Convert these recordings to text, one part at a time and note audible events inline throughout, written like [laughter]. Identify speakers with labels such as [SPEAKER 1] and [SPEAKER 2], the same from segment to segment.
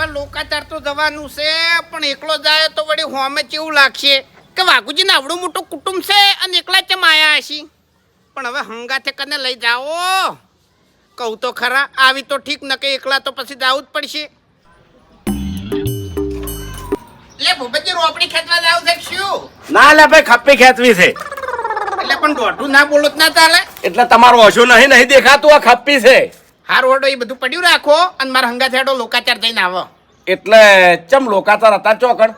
[SPEAKER 1] હવે લોકાચાર તો જવાનું છે પણ એકલો જાય તો વળી હોમે કેવું લાગશે? કે વાઘુજીને આવડું મોટું કુટુંબ છે અને એકલા ચમ આયા હશી? પણ હવે હંગાથે કને લઈ જાઓ? કહું તો ખરા આવી તો ઠીક ન કે એકલા તો પછી જવું જ પડશે. લે ભૂપતજી રોપડી ખેંચવા જાવ છે શું?
[SPEAKER 2] ના લે ભાઈ ખપ્પી ખેંચવી છે.
[SPEAKER 1] એટલે પણ દોઢું ના બોલો ના ચાલે.
[SPEAKER 2] એટલે તમારું ઓછું નહીં નહીં દેખાતું આ ખપ્પી છે.
[SPEAKER 1] હાર ઓરડો એ બધું પડ્યું રાખો અને મારા હંગા થેડો લોકાચાર જઈને આવો.
[SPEAKER 2] એટલે ચમ લોકાચાર હતા ચોકડ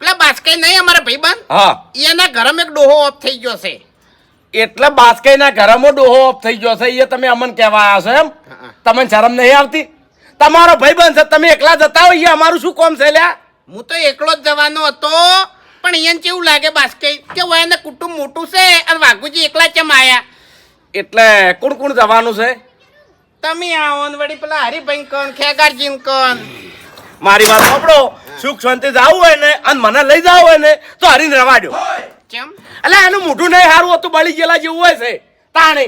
[SPEAKER 1] પેલા બાસ્કઈ નહીં અમારા ભાઈબંધ?
[SPEAKER 2] હા.
[SPEAKER 1] એના ગરમ એક ડોહો ઓફ થઈ ગયો છે.
[SPEAKER 2] એટલે બાસ્કાઈના ઘરમાં ડોહો ઓફ થઈ ગયો છે એ તમે અમન કહેવા આવ્યા છો એમ? તમને શરમ નહીં આવતી? તમારો ભાઈબંધ છે તમે એકલા જતા હોય અમારું શું કોમ છે લ્યા?
[SPEAKER 1] હું તો એકલો જ જવાનો હતો પણ અહીંયા કેવું લાગે બાસ્કાઈ કે હોય એના કુટુંબ મોટું છે અને વાઘુજી એકલા કેમ આયા?
[SPEAKER 2] એટલે કોણ કોણ જવાનું છે?
[SPEAKER 1] તમે આવો ને વળી પેલા હરિભાઈ કોણ ખેગારજી કોણ
[SPEAKER 2] મારી વાત સાંભળો. સુખ શાંતિ જાવું હોય ને અને મને લઈ જાવ હોય ને તો હરીને રવા દો.
[SPEAKER 1] કેમ?
[SPEAKER 2] એટલે એનું મોઢું નહીં સારું હતું બળી ગયેલા જેવું હોય છે. તાણે.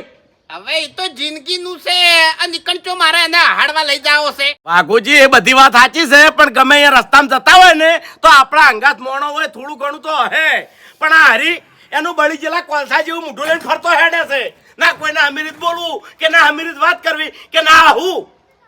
[SPEAKER 1] હવે એ તો જિંદગી નું છે અને કંચો મારે એને હાડવા લઈ જાવો છે.
[SPEAKER 2] વાઘુજી એ બધી વાત સાચી છે પણ ગમે એ રસ્તામાં જતા હોય ને તો આપણા અંગાત મોણો હોય થોડું ઘણું તો હે. પણ આ હરી એનું બળી ગયેલા કોલસા જેવું મોઢું લઈને ફરતો હેડે છે. ના કોઈને અમીરિત બોલવું કે ના અમીરિત વાત કરવી કે ના હું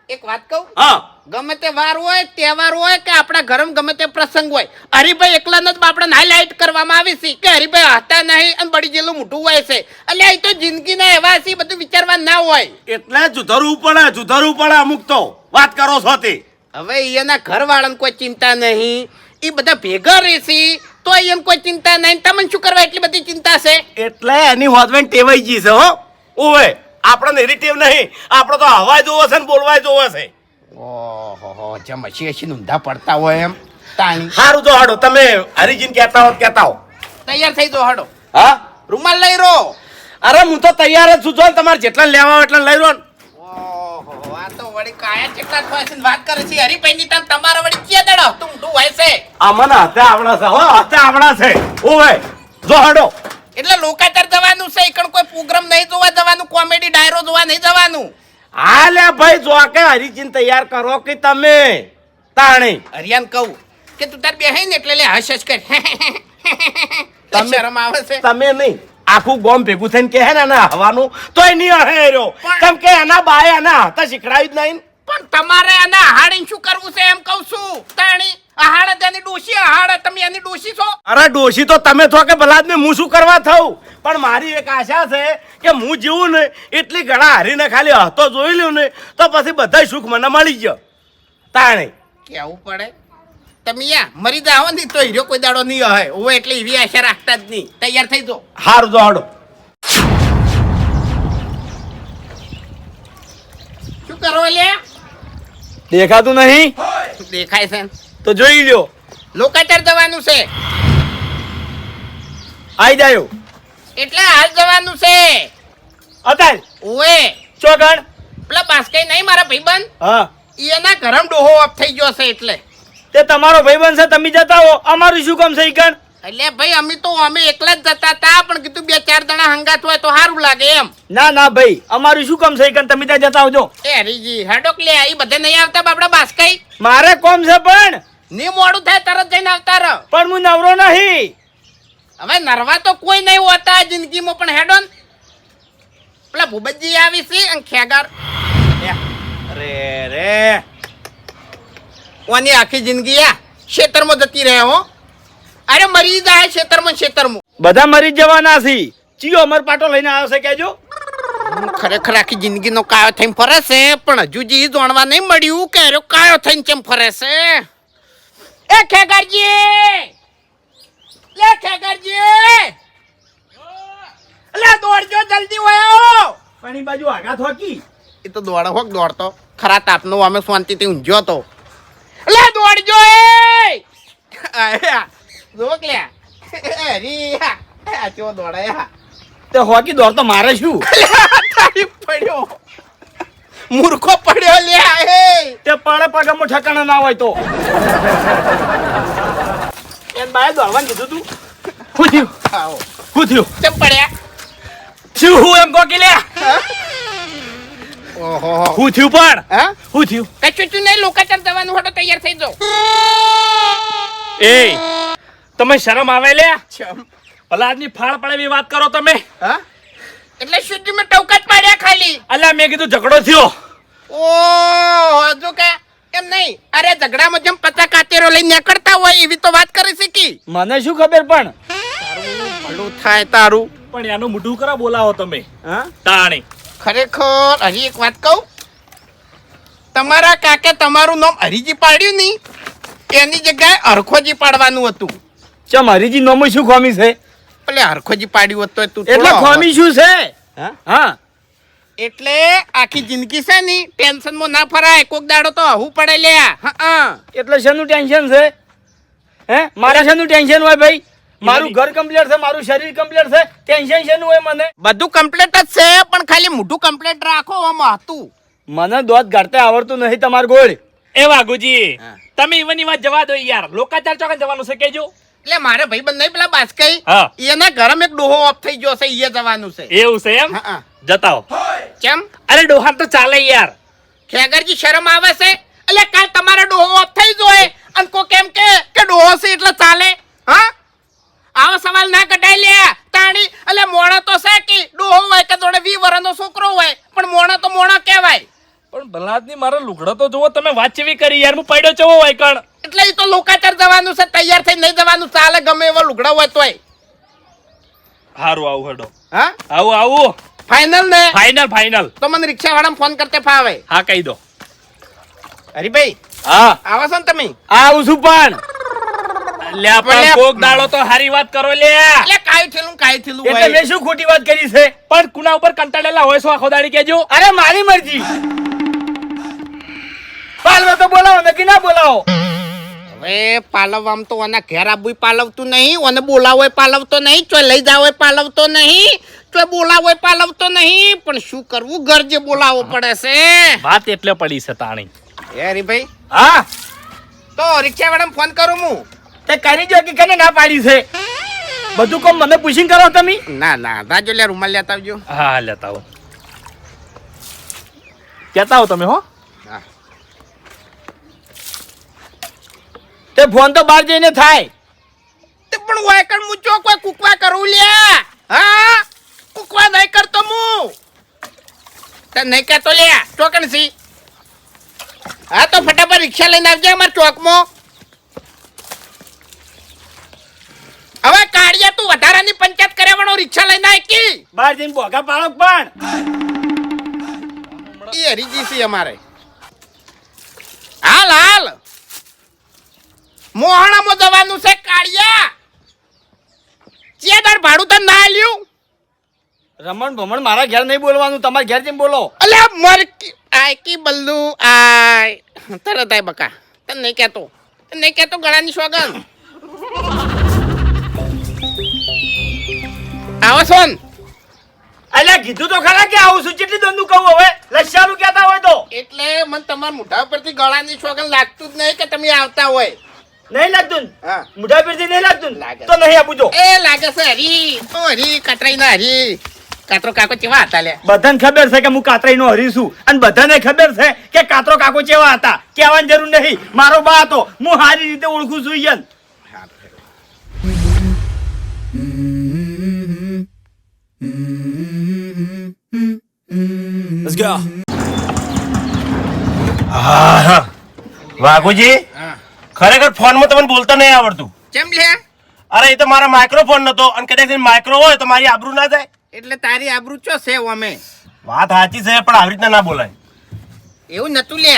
[SPEAKER 1] એક વાત કહું?
[SPEAKER 2] હા.
[SPEAKER 1] ગમે તે વાર હોય તહેવાર હોય કે આપણા ઘરમાં ગમે તે પ્રસંગ હોય હરિભાઈ એકલા નથી આપણે હાઈલાઇટ કરવામાં આવી છે કે હરિભાઈ હતા નહીં અને બળી ગયેલું મોટું હોય છે. એટલે એ તો જિંદગીના એવા છે બધું વિચારવા ના હોય.
[SPEAKER 2] એટલે જુધરવું પડે જુધરવું પડે અમુક તો. વાત કરો છો તે.
[SPEAKER 1] હવે એના ઘરવાળાને કોઈ ચિંતા નહીં. એ બધા ભેગા રહેશે તો એમ કોઈ ચિંતા નહીં. તમને શું કરવા એટલી બધી ચિંતા છે?
[SPEAKER 2] એટલે એની હોદવેન ટેવાઈ ગઈ છે હો. ઓવે આપણને એની ટેવ નહીં. આપણો તો હવાય જોવો છે ને બોલવાય જોવો છે.
[SPEAKER 1] ઓહો જેમ હસી હસી ઊંધા પડતા હોય એમ. તાણી.
[SPEAKER 2] સારું જો હાડો તમે હરિજીન કહેતા હો કહેતા હો
[SPEAKER 1] તૈયાર થઈ જો હાડો.
[SPEAKER 2] હા?
[SPEAKER 1] રૂમાલ લઈ રો
[SPEAKER 2] અરે હું તો તૈયાર જ છું. જો ને તમારે જેટલા લેવા હોય એટલા લઈ
[SPEAKER 1] રહ્યો આ તો વળી કાયા થવા વાત કરે છે હરીભાઈ ની તમારા વળી દડો? તું ઊંધું હોય છે.
[SPEAKER 2] અમને હાથે આવડા છે હો હતા આવડા છે. ઓવે જો હાડો.
[SPEAKER 1] એટલે લોકાચાર જવાનું છે એકણ કોઈ પ્રોગ્રામ નહીં જોવા જવાનું કોમેડી ડાયરો જોવા નહીં જવાનું.
[SPEAKER 2] હા લે ભાઈ જો કે હરિજીને તૈયાર કરો કે તમે? તાણી.
[SPEAKER 1] હરિયાન કહું કે તું તાર બેહી ને એટલે લે હશ હશ કર. [laughs]
[SPEAKER 2] તમે-
[SPEAKER 1] શરમ આવે છે.
[SPEAKER 2] તમે નહીં. આખું ગોમ ભેગું થઈને કહે ને એના હવાનું તોય નહીં હે રહ્યો. કેમ કે એના બાએ એના હતા શીખડાયું જ નહીં
[SPEAKER 1] પણ તમારે આને હાડીને શું કરવું છે એમ કહું છું? તાણી અહાડે તેની ડોશી અહાડે તમે એની ડોશી છો?
[SPEAKER 2] અરે ડોશી તો તમે છો કે ભલા ને હું શું કરવા થઉં? પણ મારી એક આશા છે કે હું જીવું ને એટલી ઘણા હારીને ખાલી હતો જોઈ લ્યું ને તો પછી બધા સુખ મને મળી ગયો તાણે.
[SPEAKER 1] કેવું પડે? તમે યા મરી જાઓ ને તો હીરો કોઈ દાડો નહીં હોય. હું એટલે એવી આશા રાખતા જ નહીં. તૈયાર થઈ જો
[SPEAKER 2] હારું હાડો.
[SPEAKER 1] શું કરો લે?
[SPEAKER 2] દેખાતું નહીં?
[SPEAKER 1] દેખાય છે.
[SPEAKER 2] તો જોઈ લ્યો.
[SPEAKER 1] લોકાચાર જવાનું છે.
[SPEAKER 2] આઈ જાયો.
[SPEAKER 1] એટલે હાલ જવાનું છે.
[SPEAKER 2] અતાલ.
[SPEAKER 1] ઓએ
[SPEAKER 2] ચોગણ
[SPEAKER 1] પેલા બાસ્કાઈ નહીં મારા ભાઈબંધ?
[SPEAKER 2] હા.
[SPEAKER 1] એના ગરમ ડોહો ઓફ થઈ ગયો છે એટલે.
[SPEAKER 2] તે તમારો ભાઈબંધ છે તમે જતા હો. અમારું શું કામ છે ઈકણ?
[SPEAKER 1] એટલે ભાઈ અમે તો અમે એકલા જ જતા હતા પણ કીધું બે ચાર જણા હંગાત હોય તો સારું લાગે એમ.
[SPEAKER 2] ના ના ભાઈ અમારું શું કામ છે ઈકણ? તમે ત્યાં જતા આવજો
[SPEAKER 1] એ હરીજી હડોક લે એ બધે નહીં આવતા બાપડા બાસકાઈ?
[SPEAKER 2] મારે કોમ છે પણ.
[SPEAKER 1] ની મોડું થાય તરત જઈને આવતા રહો.
[SPEAKER 2] પણ હું નવરો નહીં.
[SPEAKER 1] હવે નરવા તો કોઈ નહીં હોતા જિંદગીમાં પણ હેડોન પેલા ભૂપતજી આવી છે અને ખેગાર.
[SPEAKER 2] અરે રે.
[SPEAKER 1] ઓની આખી જિંદગી આ ખેતરમાં જતી રહે હો. અરે મરી જાય ખેતરમાં ખેતરમાં
[SPEAKER 2] બધા મરી જવાના છે. ચિયો અમર પાટો લઈને આવ્યો છે કેજો
[SPEAKER 1] ખરેખર આખી જિંદગીનો કાયો થઈને ફરે છે પણ હજુ જી જાણવા નહીં મળ્યું કે અરે કાયો થઈને કેમ ફરે છે. એ ખેગરજી લે ખેગરજી લે દોડજો જલ્દી વયો
[SPEAKER 2] પાણી બાજુ આગા થોકી.
[SPEAKER 1] એ તો દોડ હોક દોડતો. ખરા તાપનો અમે શાંતિથી ઊંઝ્યો તો. લે દોડજો એ! લે. અરી આ ચો દોડાયા
[SPEAKER 2] તે હોકી દોડ તો મારે શું?
[SPEAKER 1] તારી પડ્યો. મૂર્ખો પડ્યો લે એ
[SPEAKER 2] તે પાડે પગમો ઠકાણા ના હોય તો. એન બાય દોડવાનું કીધું તું? હું થયું?
[SPEAKER 1] આવો.
[SPEAKER 2] શું થયું?
[SPEAKER 1] તેમ પડ્યા?
[SPEAKER 2] શું હું એમ કોકી લે?
[SPEAKER 1] ઓહો.
[SPEAKER 2] હું થયું પણ?
[SPEAKER 1] હા?
[SPEAKER 2] હું થયું?
[SPEAKER 1] કશું તું નહીં લોકાચાર જવાનું તો તૈયાર થઈ જાઓ.
[SPEAKER 2] એ તમે શરમ આવે
[SPEAKER 1] લે.
[SPEAKER 2] પલાદની ફાળ પડે વાત કરો તમે.
[SPEAKER 1] હા? એટલે શું મેં ટવકા પાડ્યા ખાલી.
[SPEAKER 2] અલ્યા મેં કીધું ઝઘડો થયો.
[SPEAKER 1] ઓ હજુ કે? એમ નહીં. અરે ઝઘડામાં જેમ પચા કાતેરો લઈને નીકળતા હોય એવી તો વાત કરી શીખી.
[SPEAKER 3] મને શું ખબર પણ?
[SPEAKER 1] ભલું થાય તારું.
[SPEAKER 2] પણ એનું મોઢું કરા બોલાવો તમે.
[SPEAKER 1] હા?
[SPEAKER 2] તાણી.
[SPEAKER 1] ખરેખર હરી એક વાત કહું? તમારા કાકે તમારું નામ હરીજી પાડ્યું નહીં? એની જગ્યાએ અરખોજી પાડવાનું હતું.
[SPEAKER 3] ચમ હરીજી નામ શું ખોમી છે?
[SPEAKER 1] એટલે હરખોજી પાડ્યું હતું તું
[SPEAKER 3] એટલે ખોમી શું છે?
[SPEAKER 1] હા?
[SPEAKER 3] હા.
[SPEAKER 1] એટલે આખી જિંદગી છે ની ટેન્શનમાં ના ફરાય. કોક દાડો તો આવું પડે લ્યા. હા હા.
[SPEAKER 3] એટલે શેનું ટેન્શન છે? હે? મારા શેનું ટેન્શન હોય ભાઈ? મારું ઘર કમ્પ્લીટ છે મારું શરીર કમ્પ્લીટ છે ટેન્શન છે હોય મને.
[SPEAKER 1] બધું કમ્પ્લીટ જ છે પણ ખાલી મોઢું કમ્પ્લીટ રાખો આમાં હતું.
[SPEAKER 3] મને દોત ગાડતે આવડતું નહીં તમાર ગોળ.
[SPEAKER 2] એ વાઘુજી તમે ઈવનની વાત જવા દો યાર. લોકાચાર ચોકન જવાનું છે કેજો
[SPEAKER 1] એટલે મારે ભાઈ બંધ નહીં પેલા બાસકઈ. એના ઘરમાં એક ડોહો ઓફ થઈ ગયો છે એ જવાનું છે.
[SPEAKER 2] એવું છે એમ? જતાઓ
[SPEAKER 1] કેમ?
[SPEAKER 2] અરે ડોહા તો ચાલે યાર.
[SPEAKER 1] ખેગરજી શરમ આવે છે? એટલે કાલ તમારો ડોહો ઓફ થઈ જોય અને કો કેમ કે કે ડોહો છે એટલે ચાલે હા? આવો સવાલ ના કઢાઈ લે. તાણી એટલે મોણા તો સાકી ડોહો હોય કે જોડે વી વરનો છોકરો હોય પણ મોણા તો મોણા કહેવાય.
[SPEAKER 2] પણ ભલાદની મારો લુગડો તો જોવો તમે વાત કરી યાર હું પડ્યો ચેવો હોય કણ.
[SPEAKER 1] એટલે એ તો લોકાચાર જવાનું છે તૈયાર થઈ નહીં જવાનું ચાલે ગમે એવો લુગડા હોય તોય.
[SPEAKER 2] હારું આવું હડો.
[SPEAKER 1] હા?
[SPEAKER 2] આવું આવું.
[SPEAKER 1] ફાઇનલ ને?
[SPEAKER 2] ફાઇનલ ફાઇનલ
[SPEAKER 1] તો મને રિક્ષા વાળા ફોન કરતે ફાવે.
[SPEAKER 2] હા કહી દો.
[SPEAKER 1] હરીભાઈ
[SPEAKER 3] હા.
[SPEAKER 1] આવો છો ને તમે?
[SPEAKER 3] આવું છું પણ.
[SPEAKER 2] લ્યા પણ કોક દાડો તો હારી વાત કરો લ્યા.
[SPEAKER 1] એટલે કાયું થયેલું કાયું થયેલું
[SPEAKER 3] એટલે મેં શું ખોટી વાત કરી છે?
[SPEAKER 2] પણ કુના ઉપર કંટાળેલા હોય છો આખો દાડી કેજો
[SPEAKER 3] અરે મારી મરજી. પાલવે તો બોલાવો નક્કી ના બોલાવો.
[SPEAKER 1] હવે પાલવવામાં તો આના ઘેર આબુ પાલવતું નહીં અને બોલાવો પાલવતો નહીં ચોય લઈ જાવ પાલવતો નહીં ચોય બોલાવો પાલવતો નહીં પણ શું કરવું ઘર જે બોલાવો પડે છે.
[SPEAKER 2] વાત એટલે પડી છે તાણી.
[SPEAKER 1] એ હરીભાઈ
[SPEAKER 3] હા?
[SPEAKER 1] તો રિક્ષા વાળાને ફોન કરું હું.
[SPEAKER 3] તે કરી જો કે કને ના પાડી છે. બધું કોમ મને પૂછીને કરો તમે.
[SPEAKER 1] ના ના રાજો લે રૂમાલ લેતા આવજો.
[SPEAKER 2] હા લેતા આવો. કેતા આવો તમે હો.
[SPEAKER 3] તે ફોન તો બહાર જઈને થાય.
[SPEAKER 1] તે પણ વાયકણ કણ હું ચો કોઈ કુકવા કરું લ્યા હા? કુકવા નહીં કરતો હું તે નહીં કહેતો લ્યા ચોકણ સી હા તો ફટાફટ રિક્ષા લઈને આવજે અમારા ચોકમાં. કાળિયા તું વધારાની પંચાયત કર્યાવાનો રિક્ષા લઈને આકી
[SPEAKER 3] બહાર જઈને બોગા પાડો પણ.
[SPEAKER 1] એ હરીજી છે અમારે. હાલ હાલ. મોહણામાં જવાનું છે કાળિયા. ચેદાર ભાડું તો ના લ્યું
[SPEAKER 3] રમણ ભમણ મારા ઘેર નહીં બોલવાનું તમારા ઘેર જેમ બોલો.
[SPEAKER 1] અલ્યા મરકી આય કી બલ્લુ આય. તરત આય બકા. તને નહીં કહેતો. તને નહીં કહેતો ગળાની સોગન આવો સોન
[SPEAKER 3] અલ્યા કીધું તો ખરા કે આવું છું. કેટલી દંડુ કહું હવે? લસ્યાનું કહેતા હોય તો.
[SPEAKER 1] એટલે મને તમારા મોઢા પરથી ગળાની સોગન લાગતું જ નહીં કે તમે આવતા હોય.
[SPEAKER 3] નહીં લાગતું
[SPEAKER 1] હા.
[SPEAKER 3] મુઢા પરથી નહીં લાગતું?
[SPEAKER 1] લાગે.
[SPEAKER 3] તો નહીં આપું જો.
[SPEAKER 1] એ લાગે છે હરી. તો હરી કતરાઈ ના હરી. કાતરો કાકો કેવા હતા લે
[SPEAKER 3] બધાને ખબર છે કે હું કાતરાઈ નો હરી છું. અને બધાને ખબર છે કે કાતરો કાકો કેવા હતા. કહેવાની જરૂર નહીં. મારો બા હતો. હું સારી રીતે ઓળખું છું ઈયન
[SPEAKER 2] વાઘુજી
[SPEAKER 1] હા.
[SPEAKER 2] ખરેખર ફોનમાં તમને બોલતા નહીં આવડતું.
[SPEAKER 1] કેમ લે
[SPEAKER 2] અરે એ તો મારા માઇક્રોફોન નતો. અને કદાચ માઇક્રો હોય તો મારી આબરૂ ના જાય.
[SPEAKER 1] એટલે તારી આબરૂ ચો છે અમે?
[SPEAKER 2] વાત સાચી છે પણ આવી રીતના ના બોલાય.
[SPEAKER 1] એવું નતું લે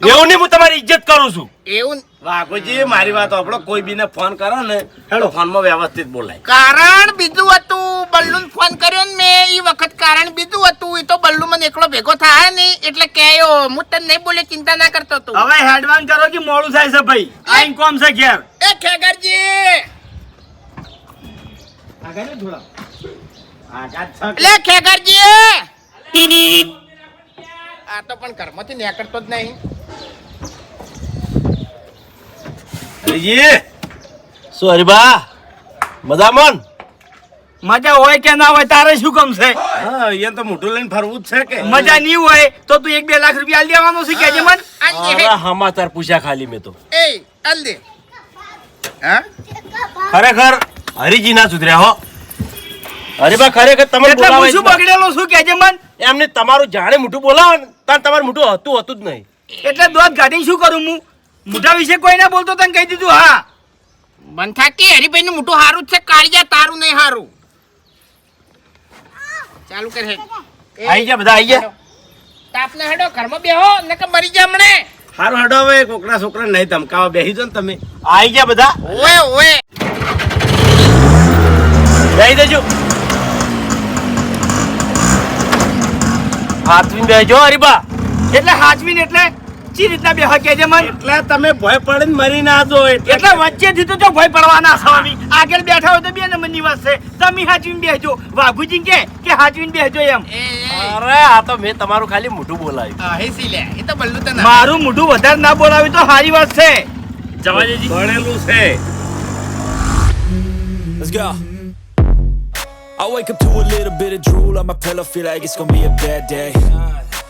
[SPEAKER 2] એવું નહીં હું તમારી ઇજ્જત કરું છું.
[SPEAKER 1] એવું
[SPEAKER 2] વાઘુજી મારી વાત આપણો કોઈ બીને ફોન કરો ને હેડો. ફોનમાં વ્યવસ્થિત બોલાય.
[SPEAKER 1] કારણ બીજું હતું બલ્લુન ફોન કર્યો ને મેં એ વખત કારણ બીજું હતું. એ તો બલ્લુ મને એકલો ભેગો થાય નહીં એટલે કહેયો હું તને નહીં બોલે ચિંતા ના કરતો તું.
[SPEAKER 3] હવે હેડવાન કરો કે મોડું થાય છે ભાઈ. આઈન કોમ છે ઘેર.
[SPEAKER 1] એ ખેગરજી! લે ખેગરજી! આ તો પણ ઘરમાંથી નીકળતો જ નહીં.
[SPEAKER 2] હરીજી શું હરીબા મજામન
[SPEAKER 3] મજા હોય કે ના હોય તારે શું કામ છે?
[SPEAKER 2] હા અહીંયા તો મોઢું લઈને ફરવું જ છે કે.
[SPEAKER 3] મજા નહીં હોય તો તું એક બે લાખ રૂપિયા આલ દેવાનો છે કેજે મન?
[SPEAKER 1] દે
[SPEAKER 2] પૂછ્યા ખાલી મેં તો.
[SPEAKER 1] એ આલ દે. હા?
[SPEAKER 2] ખરેખર હરીજી ના સુધર્યા હો. હરીબા ખરેખર તમે
[SPEAKER 3] એટલે હું શું બગડેલો છું કેજે મન?
[SPEAKER 2] એમને તમારું જાણે મોટું બોલાવો ને તાર તમારું મોટું હતું હતું જ નહીં.
[SPEAKER 3] એટલે દોત ગાડી શું કરું હું? મોટા વિશે કોઈ ના બોલતો તને કહી દીધું હા.
[SPEAKER 1] બંથાકી હરિભાઈ નું મોટું સારું જ છે કાળિયા તારું નહીં હારું. ચાલુ કર હે.
[SPEAKER 2] આઈ ગયા બધા આઈ ગયા?
[SPEAKER 1] તાપને હડો ઘરમાં બેહો નકર મરી જા મને
[SPEAKER 2] હારું હડો હવે કોકના છોકરા નહીં ધમકાવા બેસી જો ને તમે. આઈ ગયા બધા?
[SPEAKER 1] ઓએ ઓએ
[SPEAKER 2] બેહી દેજો. હાથવીને બેહજો હરીબા.
[SPEAKER 3] એટલે હાથવીને એટલે ચી રીતના બેહ કેજે મન?
[SPEAKER 2] એટલે તમે ભય પડે મરી ના જો
[SPEAKER 3] એટલે વચ્ચેથી તો જો ભય પડવાના સ્વામી આગળ બેઠા હોય તો બે નંબરની વાત છે. તમે હાચવીને બેહજો. વાઘુજી કે કે હાચવીને બેહજો એમ.
[SPEAKER 2] અરે આ તો મેં તમારું ખાલી મોઢું બોલાવ્યું.
[SPEAKER 1] હેસી લે. એ તો બલ્લુ તને
[SPEAKER 3] મારું મોઢું વધારે ના બોલાવ્યું તો સારી વાત છે.
[SPEAKER 2] જવાજીજી ભણેલું છે.
[SPEAKER 4] Let's go. I wake up to a little bit of drool on my pillow, feel like it's gonna be a bad day.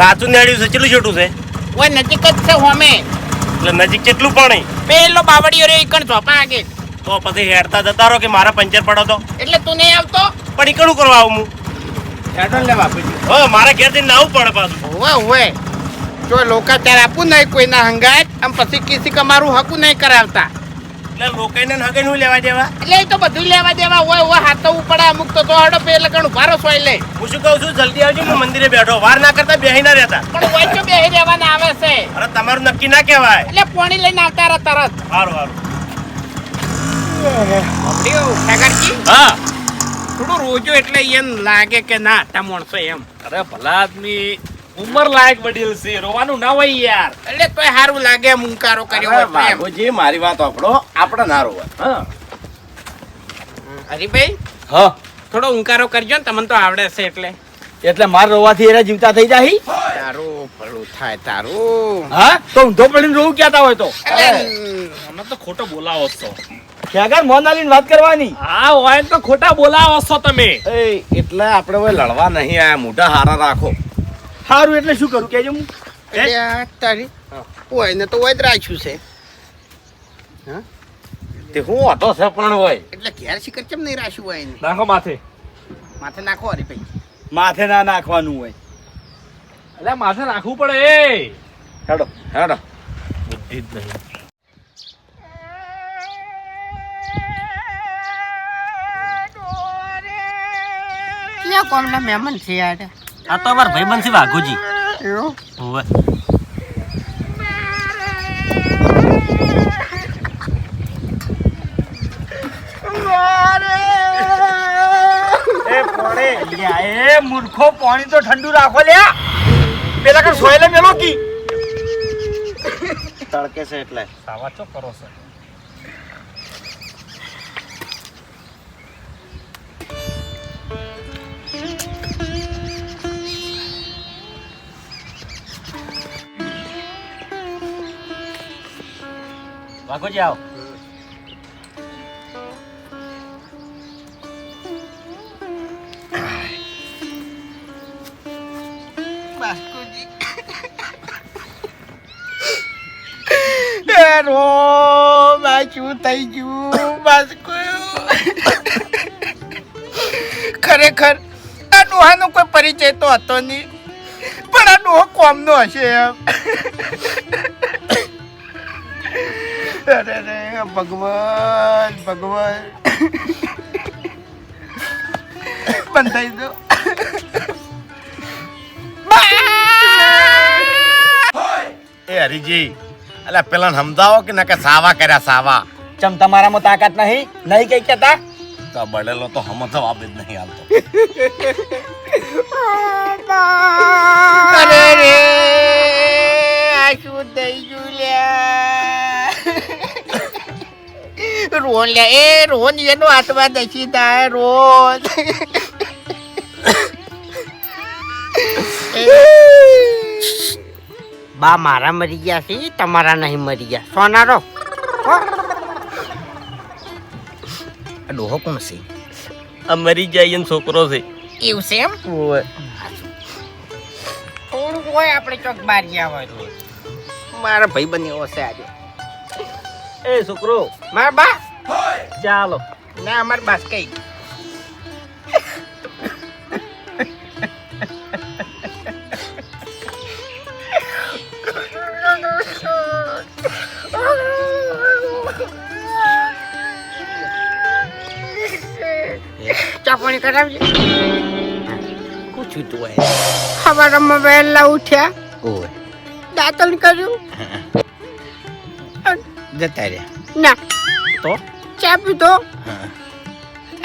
[SPEAKER 2] કાચું નેડ્યું છે કેટલું છોટું છે?
[SPEAKER 1] ઓય નજીક જ છે હોમે.
[SPEAKER 2] એટલે નજીક કેટલું પાણી?
[SPEAKER 1] પેલો બાવળીયો રે ઈકણ ચોપા આગે
[SPEAKER 2] તો પછી હેડતા જતા રહો કે મારા પંચર પડો તો?
[SPEAKER 1] એટલે તું નહીં આવતો?
[SPEAKER 2] પણ ઈકણું કરવા આવું હું? હેડો લેવા હો મારે ઘેર જઈને નાવું પડે પાછું.
[SPEAKER 1] ઓવે ઓવે. જો ત્યારે આપું નહીં કોઈના હંગાત આમ પછી કિસી કમારું હકું નહીં કરાવતા.
[SPEAKER 2] એટલે લોકોને હગે નું લેવા દેવા?
[SPEAKER 1] એટલે એ તો બધું લેવા દેવા હોય હોય હાથ તો ઉપડે અમુક તો તો હડો પેલે ઘણું ભારો સોય લે.
[SPEAKER 2] હું શું કહું છું જલ્દી આવજો હું મંદિરે બેઠો. વાર ના કરતા બેહી ના રહેતા.
[SPEAKER 1] પણ હોય તો બેહી રહેવાના આવે છે.
[SPEAKER 2] અરે તમારું નક્કી ના કહેવાય.
[SPEAKER 1] એટલે પોણી લઈને આવતા રહે તરત.
[SPEAKER 2] સારું સારું હા.
[SPEAKER 1] થોડું રોજો એટલે એમ લાગે કે ના આટા માણસો એમ.
[SPEAKER 5] અરે ભલા આદમી ઉંમર લાયક વડીલ છે રોવાનું ના હોય યાર.
[SPEAKER 1] એટલે તોય સારું લાગે એમ હુંકારો કર્યો તો.
[SPEAKER 2] બાબુજી મારી વાત આપણો આપણે ના રોવા
[SPEAKER 5] હા.
[SPEAKER 1] હરીભાઈ
[SPEAKER 3] હા.
[SPEAKER 1] થોડો હુંકારો કરજો ને તમને તો આવડે છે એટલે.
[SPEAKER 3] એટલે માર રોવાથી એરા જીવતા થઈ જાય
[SPEAKER 1] તારું ભલું થાય તારું.
[SPEAKER 3] હા? તો ઊંધો પડીને રોવું ક્યાં હોય તો?
[SPEAKER 5] અમે તો ખોટો બોલાવો છો.
[SPEAKER 3] ક્યાં મોન વાત કરવાની.
[SPEAKER 5] હા હોય તો ખોટા બોલાવો છો તમે.
[SPEAKER 2] એ એટલે આપણે હવે લડવા નહીં આયા. મોઢા હારા રાખો.
[SPEAKER 3] સારું એટલે શું કરું? કેજો હું
[SPEAKER 1] તારી હોય ને તો હોય જ રાખ્યું છે.
[SPEAKER 2] તે હું હતો છે પણ હોય
[SPEAKER 1] એટલે ઘેર શિકર કેમ નહીં રાખ્યું હોય એને
[SPEAKER 5] નાખો માથે.
[SPEAKER 1] માથે નાખો અરે ભાઈ.
[SPEAKER 3] માથે ના નાખવાનું હોય.
[SPEAKER 5] એટલે માથે નાખવું પડે. એ
[SPEAKER 2] હેડો હેડો.
[SPEAKER 5] બુદ્ધિ જ નહીં.
[SPEAKER 1] ક્યાં કોમના મહેમાન છે યાર.
[SPEAKER 6] આ તો અમાર ભાઈબંધ છે વાઘુજી.
[SPEAKER 1] એવું?
[SPEAKER 6] હોવે.
[SPEAKER 3] એ પોણે લ્યા, એ મૂર્ખો પાણી તો ઠંડુ રાખો લ્યા. પેલા કર સોયલે મેલો કી?
[SPEAKER 2] તડકે છે એટલે.
[SPEAKER 5] સાવા ચો કરો છો?
[SPEAKER 6] વાઘુજી આવો.
[SPEAKER 1] થઈ ગયું?
[SPEAKER 7] ખરેખર, આ ડોહાનો કોઈ પરિચય તો હતો નહીં. પણ આ ડોહો કોમનો હશે એમ. અરે ભગવાન ભગવાન. બંધાઈ દો.
[SPEAKER 2] એ હરીજી અલ્યા પેલા સમજાવો કે નકે સાવા કર્યા સાવા?
[SPEAKER 3] ચમ તમારામાં તાકાત નહીં? નહીં કઈ કેતા
[SPEAKER 2] તો બળેલો તો હમ જવાબ જ નહીં આવતો
[SPEAKER 7] અરે રે આ શું થઈ રોહન લે. એ રોહન એનો આટવા દસી થાય રોહન [laughs] બા મારા મરી ગયા છે તમારા નહીં મરી ગયા. સોનારો આ ડોહો કોણ છે?
[SPEAKER 1] આ મરી જાય એમ છોકરો છે.
[SPEAKER 7] એવું છે એમ? થોડું હોય આપણે ચોક બહાર ગયા હોય મારા ભાઈ બન્યો હશે આજે.
[SPEAKER 1] એ છોકરો.
[SPEAKER 7] મારા બા?
[SPEAKER 1] ચાલો
[SPEAKER 7] ના અમાર બાસ કઈ ચા પાણી કરાવજે પૂછ્યું તું સવારમાં વહેલા ઉઠ્યા ઓય દાંતણ કર્યું જતા રહ્યા ના
[SPEAKER 1] તો
[SPEAKER 7] ચા પીધો?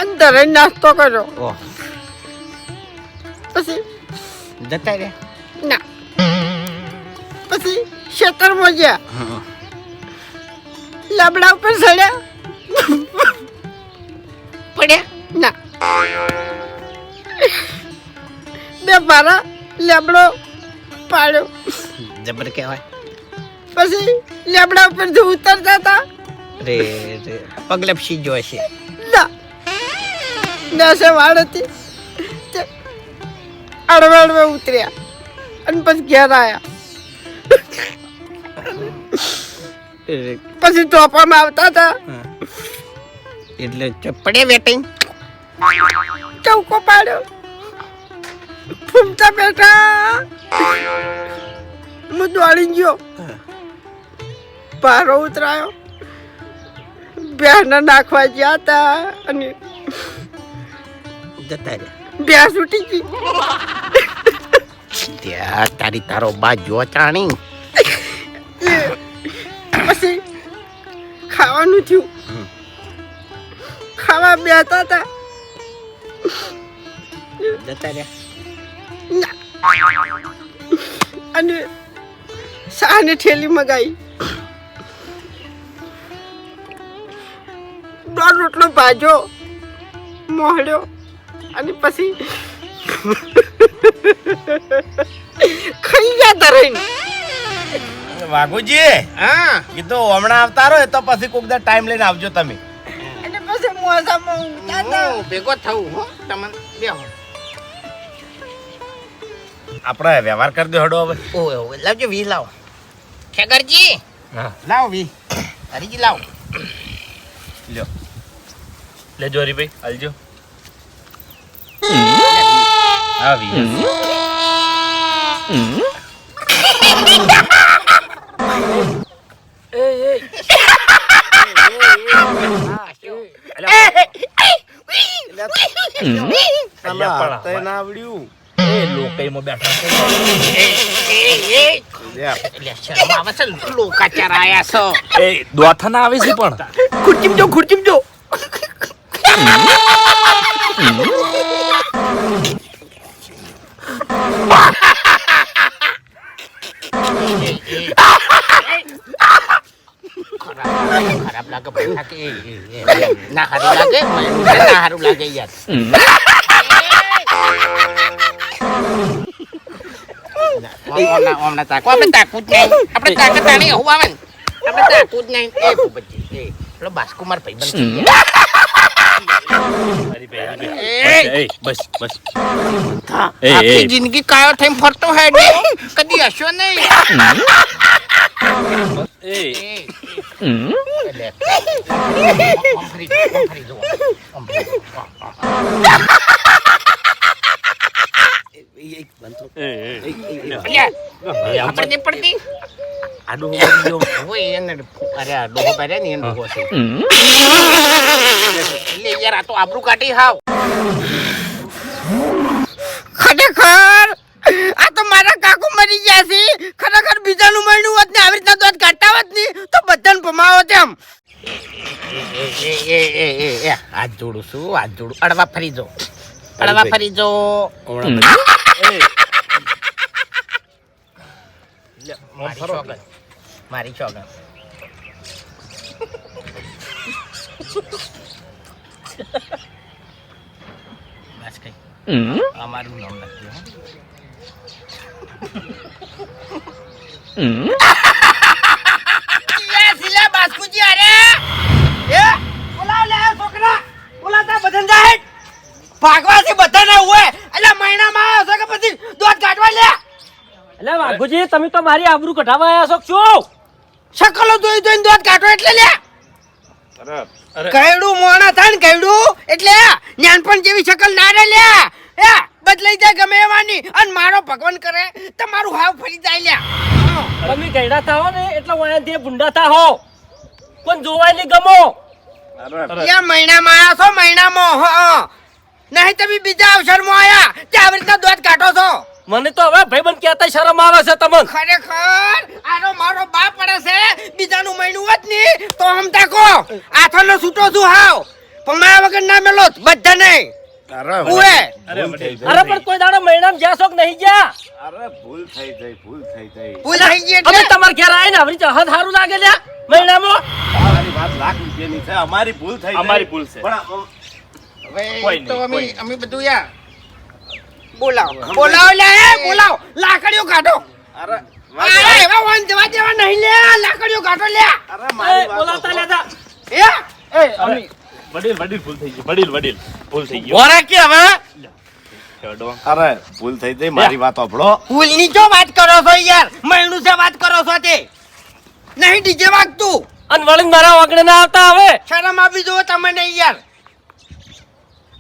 [SPEAKER 7] અંદર નાસ્તો કર્યો. પછી?
[SPEAKER 1] જતા રે
[SPEAKER 7] ના. પછી ખેતરમાં ગયા. લાબડા ઉપર ચડ્યા. પડ્યા? ના. બે મારા લેબડો પાડ્યો.
[SPEAKER 1] જબર કહેવાય.
[SPEAKER 7] પછી લેબડા ઉપર જે ઉતરતા હતા
[SPEAKER 1] રે રે. પગલપસી જો છે
[SPEAKER 7] ના. ના સે હતી. અડવે અડવે ઉતર્યા. અને પછી ઘેર આવ્યા પછી ટોપામાં આવતા હતા.
[SPEAKER 1] એટલે
[SPEAKER 7] ચપડે વેટિંગ ચૌકો પાડ્યો. ફૂમતા બેઠા. હું દોડી ગયો. પારો ઉતરાયો. બેહને નાખવા ગયા હતા અને
[SPEAKER 1] જતા રહ્યા.
[SPEAKER 7] ભેંસ ઉઠી ગઈ.
[SPEAKER 1] ત્યાં તારી તારો બા જો ચાણી
[SPEAKER 7] પછી ખાવાનું થયું. ખાવા બેતા હતા
[SPEAKER 1] જતા રહ્યા.
[SPEAKER 7] અને સાને ઠેલી મગાઈ. દોઢ રોટલો ભાજો મોહડ્યો અને પછી ખાઈ ગયા તરાઈને
[SPEAKER 2] વાઘુજી
[SPEAKER 7] હા.
[SPEAKER 2] એ તો હમણાં આવતા રહો તો પછી કોક દા ટાઈમ લઈને આવજો તમે.
[SPEAKER 7] અને પછી મોસામાં
[SPEAKER 1] ઉતાતા ભેગો થવું હો તમને બેહો.
[SPEAKER 2] આપણે વ્યવહાર કરી દો હડો હવે.
[SPEAKER 1] ઓય ઓય લાવજો વી લાવો. ખેગરજી?
[SPEAKER 2] હા.
[SPEAKER 1] લાવ વી. હરીજી લાવ.
[SPEAKER 5] લ્યો. લેજો હરીભાઈ હાલજો. આવી
[SPEAKER 2] આવડ્યું.
[SPEAKER 5] એ લોકઈમાં બેઠા.
[SPEAKER 1] એટલે લોકાચાર આયા છો.
[SPEAKER 5] એ દોથાના આવે છે પણ.
[SPEAKER 7] ખુરચીમ જો ખુરચીમ જો
[SPEAKER 1] ખરાબ ખરાબ લાગે બેઠા કે એ, એ, એ, ના હારું લાગે મને ના હારું લાગે યાર ઓમના ઓમના તાકો આપણે તાકું જ નહીં આપણે તાકાત તાણી હું આવે ને આપણે તાકું જ નહીં એ ભૂપતજી એ પેલો બાસકુમાર ભાઈબંધ છે યાર.
[SPEAKER 5] હરીભાઈ
[SPEAKER 1] એ,
[SPEAKER 5] હરીભાઈ એ બસ બસ એ,
[SPEAKER 1] આખી
[SPEAKER 5] એ.
[SPEAKER 1] જિંદગી કાયો થઈને ફરતો હે ને કદી હશો નહીં
[SPEAKER 5] એ
[SPEAKER 1] પડતી આ ડોહો મરી ગયો. હોય એને અરે આ ડોહો ને એનો ડોહો એટલે યાર આ તો આબરૂ કાઢી હાવ.
[SPEAKER 7] ખરેખર? આ તો મારા કાકુ મરી ગયા છે. ખરેખર બીજાનું મળ્યું હોત ને આવી રીતના દોત કાઢતા હોત ને તો બધાને ભમાવો તેમ
[SPEAKER 1] એ એ એ એ એ હાથ જોડું છું હાથ જોડું. અડવા ફરી જો. અડવા ફરી જો મારી મારી બસ કઈ અમારું નામ લખ્યું હો.
[SPEAKER 7] સિલા બાસ્કુજી અરે એ બોલાવ લે છોકરા બોલાતા બધાને જાય ભાગવાથી બધાને હોય એટલે મહિનામાં આવ્યો છે કે પછી દોત કાઢવા લે?
[SPEAKER 8] એટલે વાઘુજી તમે તો મારી આબરૂ કઢાવા આવ્યા છો શું?
[SPEAKER 7] શકલો જોઈ જોઈને દોત કાઢો એટલે લે. કઈડું મોણા થાય ને કઈડું એટલે નાનપણ જેવી શકલ ના રે લે. એ બદલાઈ જાય ગમે એવાની. અને મારો ભગવાન કરે તમારું હાવ ફરી જાય લે.
[SPEAKER 8] તમે ગયડા થાઓ ને એટલે વાયાથી ભૂંડા હો. કોઈ જોવાય ગમો?
[SPEAKER 7] યા મહિનામાં આયા છો મહિનામાં હો. નહીં તમે બીજા અવસરમાં આયા. તે આવી રીતના દોત કાઢો છો.
[SPEAKER 8] મને તો હવે ભાઈબંધ કહેતા શરમ આવે છે તમને.
[SPEAKER 7] ખરેખર આનો મારો બાપ પડે છે. બીજાનું મહિનું જ નહીં તો હમ તાકો આથાનો છૂટો છું હાવ? પમાયા વગર ના મેલો બધા નહીં
[SPEAKER 8] અરે પણ કોઈ દાડો મહિનામાં જ્યાં છો નહીં ગયા
[SPEAKER 2] અરે ભૂલ થઈ ગઈ ભૂલ થઈ ગઈ.
[SPEAKER 7] ભૂલ થઈ ગઈ
[SPEAKER 8] અમે તમારા ઘેર આવીને આવી રીતે સારું લાગે લ્યા મહિનામાં.
[SPEAKER 2] તમારી વાત લાખ રૂપિયાની છે. અમારી ભૂલ થઈ
[SPEAKER 5] અમારી ભૂલ છે.
[SPEAKER 2] પણ આમ-
[SPEAKER 1] હવે તો
[SPEAKER 5] નહીં,
[SPEAKER 1] અમે
[SPEAKER 5] કોઈ
[SPEAKER 1] અમે બધું યાર
[SPEAKER 7] બોલાવો બોલાવો લે બોલાવો લાકડીઓ કાઢો
[SPEAKER 2] અરે
[SPEAKER 7] અરે એવા વાન જવા દેવા નહીં લે લાકડીઓ કાઢો લે
[SPEAKER 2] અરે મારી વાત
[SPEAKER 8] બોલાવતા લેતા
[SPEAKER 7] એ
[SPEAKER 5] વડીલ વડીલ ભૂલ થઈ ગઈ વડીલ વડીલ ભૂલ થઈ ગયો
[SPEAKER 2] બોરા કે હવે
[SPEAKER 5] છેડો.
[SPEAKER 2] અરે ભૂલ થઈ ગઈ મારી વાત સાંભળો
[SPEAKER 7] જો વાત કરો છો યાર મહિનું છે વાત કરો છો તે નહીં ડીજે વાગતું
[SPEAKER 8] અને વળી મારા વાગણે ના આવતા હવે
[SPEAKER 7] શરમ આપી દો તમે નહીં યાર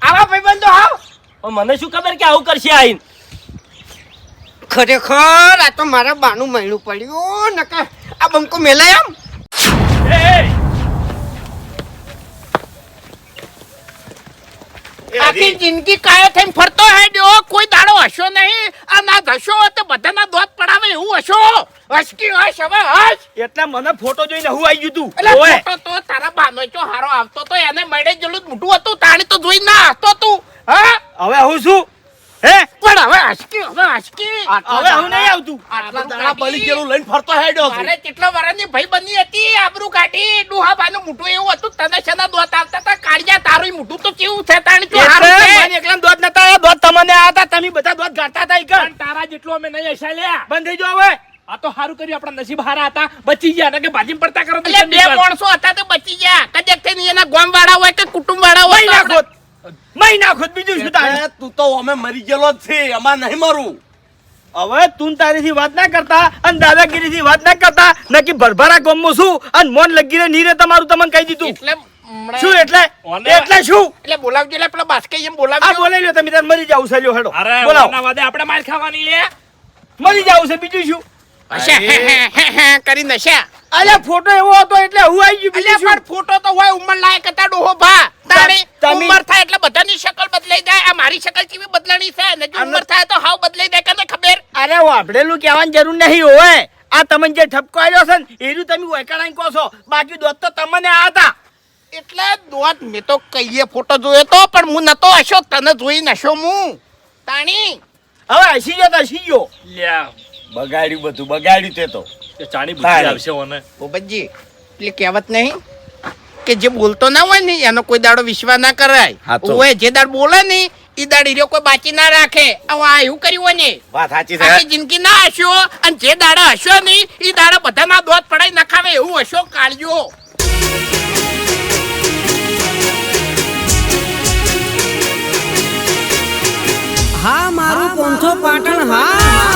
[SPEAKER 7] આવા ભાઈબંધો
[SPEAKER 8] આવ મને શું ખબર કે આવું કરશે આઈને?
[SPEAKER 7] ખરેખર આ તો મારા બાનું મહિનું પડ્યું નકર આ બંકો મેલાય આમ?
[SPEAKER 1] આખી જિંદગી કાયો થઈને ફરતો હેડ્યો કોઈ દાડો હશો નહીં. આ ના ધશો તો બધાના દોત પડાવે એવું હશો હસકી હશ હવે હશ
[SPEAKER 3] એટલે મને ફોટો જોઈને હું આવી ગયું તું.
[SPEAKER 1] ફોટો તો તારા બાનો ચો હારો આવતો તો એને મળે જેલું મોટું હતું. તાણી તો જોઈ ના હતો તું. હા?
[SPEAKER 3] હવે હું શું? હે?
[SPEAKER 1] પણ હવે હસકી હવે હસકી.
[SPEAKER 3] હવે હું નહીં આવતું.
[SPEAKER 1] આટલા
[SPEAKER 2] દાડા બળી ગયેલું લઈને ફરતો હેડ્યો છું.
[SPEAKER 1] કેટલા વર્ષની ભાઈ બની હતી આબરૂ કાઢી. ડુહાબાનું મોટું એવું હતું તને શેના દોત આવતા હતા? કાળિયા તારું મોટું તો કેવું છે તાણી? તો હારું છે.
[SPEAKER 3] મને એકલાને દોત નતા દોત તમને આવ્યા તમે બધા દોત ગાતા હતા ઈ
[SPEAKER 5] તારા જેટલો અમે નહીં
[SPEAKER 3] બંધ થઈ જાઓ હવે.
[SPEAKER 5] આ તો સારું કર્યું આપણા નસીબ હારા હતા. બચી ગયા ને કે ભાજી પડતા કરો
[SPEAKER 1] બે માણસો હતા તો બચી ગયા. કદાચ થઈને એના ગામ વાળા હોય કે કુટુંબ વાળા હોય
[SPEAKER 3] મહી નાખો બીજું શું તારે
[SPEAKER 2] તું તો અમે મરી ગયેલો જ છે અમાર નહીં મરું.
[SPEAKER 3] હવે તું તારીથી વાત ના કરતા અને દાદાગીરીથી વાત ના કરતા નકી ભરભરા ગમું છું અને મોન લગીને નીરે તમારું તમને કહી દીધું.
[SPEAKER 1] એટલે
[SPEAKER 3] શું એટલે? એટલે શું?
[SPEAKER 1] એટલે બોલાવજો એટલે પેલા બાસ્કે એમ
[SPEAKER 3] આ
[SPEAKER 1] બોલાવજો
[SPEAKER 3] બોલાવી લ્યો તમે તાર મરી જાવ છે લ્યો હેડો.
[SPEAKER 5] અરે
[SPEAKER 3] બોલાવો.
[SPEAKER 5] વાદે આપણે માર ખાવાની લે.
[SPEAKER 3] મરી જાવ છે બીજું શું?
[SPEAKER 1] હશે કરી નશા.
[SPEAKER 3] અલ્યા ફોટો એવો હતો એટલે હું આવી ગયું બીજું
[SPEAKER 1] પણ ફોટો તો હોય ઉંમર લાયક હતા ડોહો ભા. તારી ઉંમર થાય એટલે બધાની શકલ બદલાઈ જાય. આ મારી શકલ કેવી બદલાણી છે? ને જો ઉંમર થાય તો હાવ બદલાઈ જાય કને ખબર?
[SPEAKER 3] અરે વાપડેલું કહેવાની જરૂર નહીં હોય. આ તમને જે ઠપકો આવ્યો છે ને એનું તમે વૈકણાઈ કહો છો. બાકી દોત તો તમને આ હતા.
[SPEAKER 1] એટલે દોત મેં તો કહીએ ફોટો જોયો તો પણ હું નતો હશો તને જોઈ નશો હું. તાણી.
[SPEAKER 3] હવે હસી ગયો તો હસી ગયો.
[SPEAKER 5] લ્યા
[SPEAKER 2] બગાડ્યું બધું બગાડ્યું તે તો.
[SPEAKER 5] એ ચાણી બુદ્ધિ આવશે ઓને
[SPEAKER 1] ભૂપતજી એટલે કહેવત નહીં કે જે બોલતો ના હોય ને એનો કોઈ દાડો વિશ્વાસ ના કરાય.
[SPEAKER 2] હાચું.
[SPEAKER 1] જે દાડ બોલે ને ઈ દાડ હીરો કોઈ બાકી ના રાખે. આ એવું કર્યું હોય ને?
[SPEAKER 2] વાત સાચી છે.
[SPEAKER 1] જિંદગી ના હશો અને જે દાડા હશો નહીં ઈ દાડા બધાના દોત પડાઈ નખાવે એવું હસ્યો કાળજો
[SPEAKER 9] હા મારું પોંથો પાટણ હા.